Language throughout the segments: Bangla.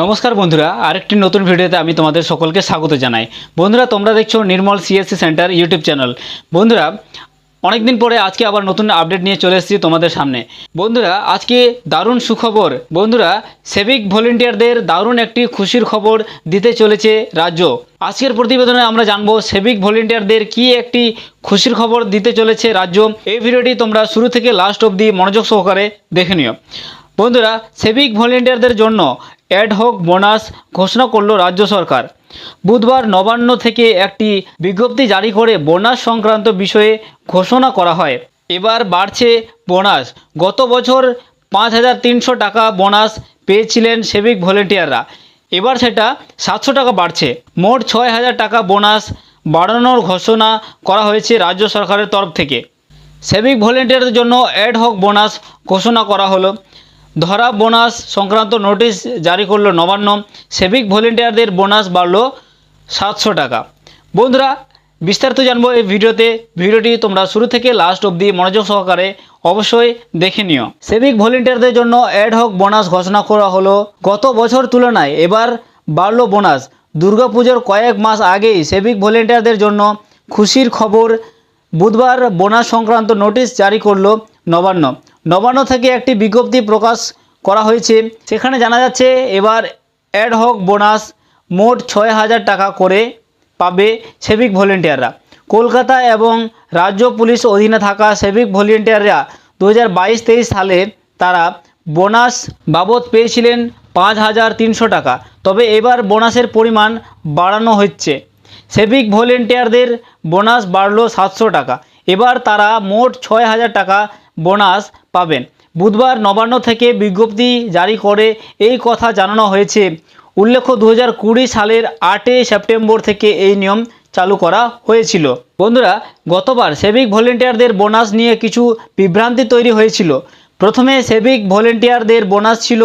নমস্কার বন্ধুরা, আরেকটি নতুন ভিডিওতে আমি তোমাদের সকলকে স্বাগত জানাই। বন্ধুরা, তোমরা দেখছ Nirmal CSC center YouTube channel বন্ধুরা, অনেকদিন পরে আজকে আবার নতুন আপডেট নিয়ে চলে এসেছি তোমাদের সামনে। বন্ধুরা, আজকে দারুণ সুখবর। বন্ধুরা সেভিক ভলেন্টিয়ারদের দারুণ একটি খুশির খবর দিতে চলেছে রাজ্য। আজকের প্রতিবেদনে আমরা জানব সেভিক ভলেন্টিয়ারদের কি একটি খুশির খবর দিতে চলেছে রাজ্য। এই ভিডিওটি তোমরা শুরু থেকে লাস্ট অবধি মনোযোগ সহকারে দেখে নিও। বন্ধুরা সেভিক ভলেন্টিয়ারদের জন্য অ্যাড হক বোনাস ঘোষণা করল রাজ্য সরকার। বুধবার নবান্ন থেকে একটি বিজ্ঞপ্তি জারি করে বোনাস সংক্রান্ত বিষয়ে ঘোষণা করা হয়। এবার বাড়ছে বোনাস। গত বছর পাঁচ হাজার তিনশো টাকা বোনাস পেয়েছিলেন সেভিক ভলেন্টিয়াররা। এবার সেটা সাতশো টাকা বাড়ছে। মোট ছয় হাজার টাকা বোনাস বাড়ানোর ঘোষণা করা হয়েছে রাজ্য সরকারের তরফ থেকে। সেভিক ভলেন্টিয়ারদের জন্য অ্যাড হক বোনাস ঘোষণা করা হলো। ধরা বোনাস সংক্রান্ত নোটিশ জারি করল নবান্ন। সেভিক ভলেন্টিয়ারদের বোনাস বাড়লো সাতশো টাকা। বন্ধুরা, বিস্তারিত জানব এই ভিডিওতে। ভিডিওটি তোমরা শুরু থেকে লাস্ট অবধি মনোযোগ সহকারে অবশ্যই দেখে নিও। সেভিক ভলেন্টিয়ারদের জন্য অ্যাড হক বোনাস ঘোষণা করা হলো গত বছর তুলনায়। এবার বাড়লো বোনাস। দুর্গাপুজোর কয়েক মাস আগেই সেভিক ভলেন্টিয়ারদের জন্য খুশির খবর বুধবার বোনাস সংক্রান্ত নোটিশ জারি করল নবান্ন। নবান্ন থেকে একটি বিজ্ঞপ্তি প্রকাশ করা হয়েছে। সেখানে জানা যাচ্ছে, এবার অ্যাড হক বোনাস মোট ছয় হাজার টাকা করে পাবে সেভিক ভলেন্টিয়াররা কলকাতা এবং রাজ্য পুলিশ অধীনে থাকা সেভিক ভলেন্টিয়াররা দু হাজার সালে তারা বোনাস বাবদ পেয়েছিলেন পাঁচ হাজার তিনশো টাকা। তবে এবার বোনাসের পরিমাণ বাড়ানো হচ্ছে। সেভিক ভলেন্টিয়ারদের বোনাস বাড়লো সাতশো টাকা। এবার তারা মোট ছয় হাজার টাকা বোনাস পাবেন। বুধবার নবান্ন থেকে বিজ্ঞপ্তি জারি করে এই কথা জানানো হয়েছে। উল্লেখ্য দু হাজার কুড়ি সালের আটই সেপ্টেম্বর থেকে এই নিয়ম চালু করা হয়েছিল। বন্ধুরা, গতবার সেভিক ভলেন্টিয়ারদের বোনাস নিয়ে কিছু বিভ্রান্তি তৈরি হয়েছিল। প্রথমে সেভিক ভলেন্টিয়ারদের বোনাস ছিল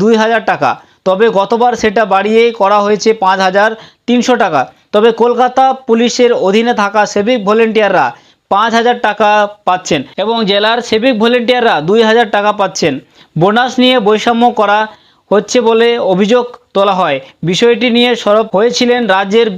দুই হাজার টাকা। তবে গতবার সেটা বাড়িয়ে করা হয়েছে পাঁচ হাজার তিনশো টাকা। তবে কলকাতা পুলিশের অধীনে থাকা সেভিক ভলেন্টিয়াররা পাঁচ হাজার টাকা পাচ্ছেন এবং জেলার সেভিক ভলেন্টিয়াররা দুই হাজার টাকা পাচ্ছেন। বোনাস নিয়ে বৈষম্য করা হচ্ছে বলে অভিযোগ তোলা হয়। বিষয়টি নিয়ে সরব হয়েছিলেন রাজ্যের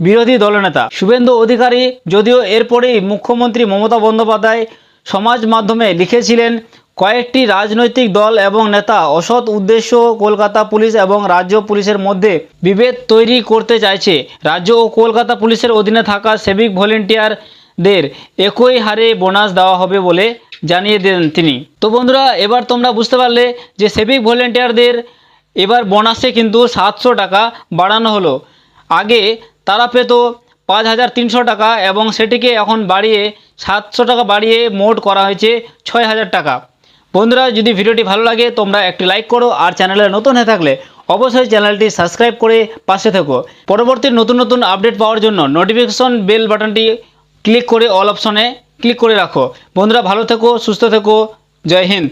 বিরোধী দলনেতা। শুভেন্দু অধিকারী যদিও এরপরেই মুখ্যমন্ত্রী মমতা বন্দ্যোপাধ্যায় সমাজ মাধ্যমে লিখেছিলেন কয়েকটি রাজনৈতিক দল এবং নেতা অসৎ উদ্দেশ্য কলকাতা পুলিশ এবং রাজ্য পুলিশের মধ্যে বিভেদ তৈরি করতে চাইছে। রাজ্য ও কলকাতা পুলিশের অধীনে থাকা সেভিক ভলেন্টিয়ারদের একই হারে বোনাস দেওয়া হবে বলে জানিয়ে দেন তিনি। তো বন্ধুরা, এবার তোমরা বুঝতে পারলে যে সেভিক ভলেন্টিয়ারদের এবার বোনাসে কিন্তু সাতশো টাকা বাড়ানো হলো। আগে তারা পেত পাঁচ হাজার তিনশো টাকা এবং সেটিকে এখন বাড়িয়ে সাতশো টাকা বাড়িয়ে মোট করা হয়েছে ছয় হাজার টাকা। বন্ধুরা, যদি ভিডিওটি ভালো লাগে, তোমরা একটি লাইক করো আর চ্যানেলে নতুন হয়ে থাকলে অবশ্যই চ্যানেলটি সাবস্ক্রাইব করে পাশে থেকো। পরবর্তী নতুন নতুন আপডেট পাওয়ার জন্য নোটিফিকেশন বেল বাটনটি ক্লিক করে অল অপশনে ক্লিক করে রাখো। বন্ধুরা, ভালো থেকো, সুস্থ থেকো, জয় হিন্দ।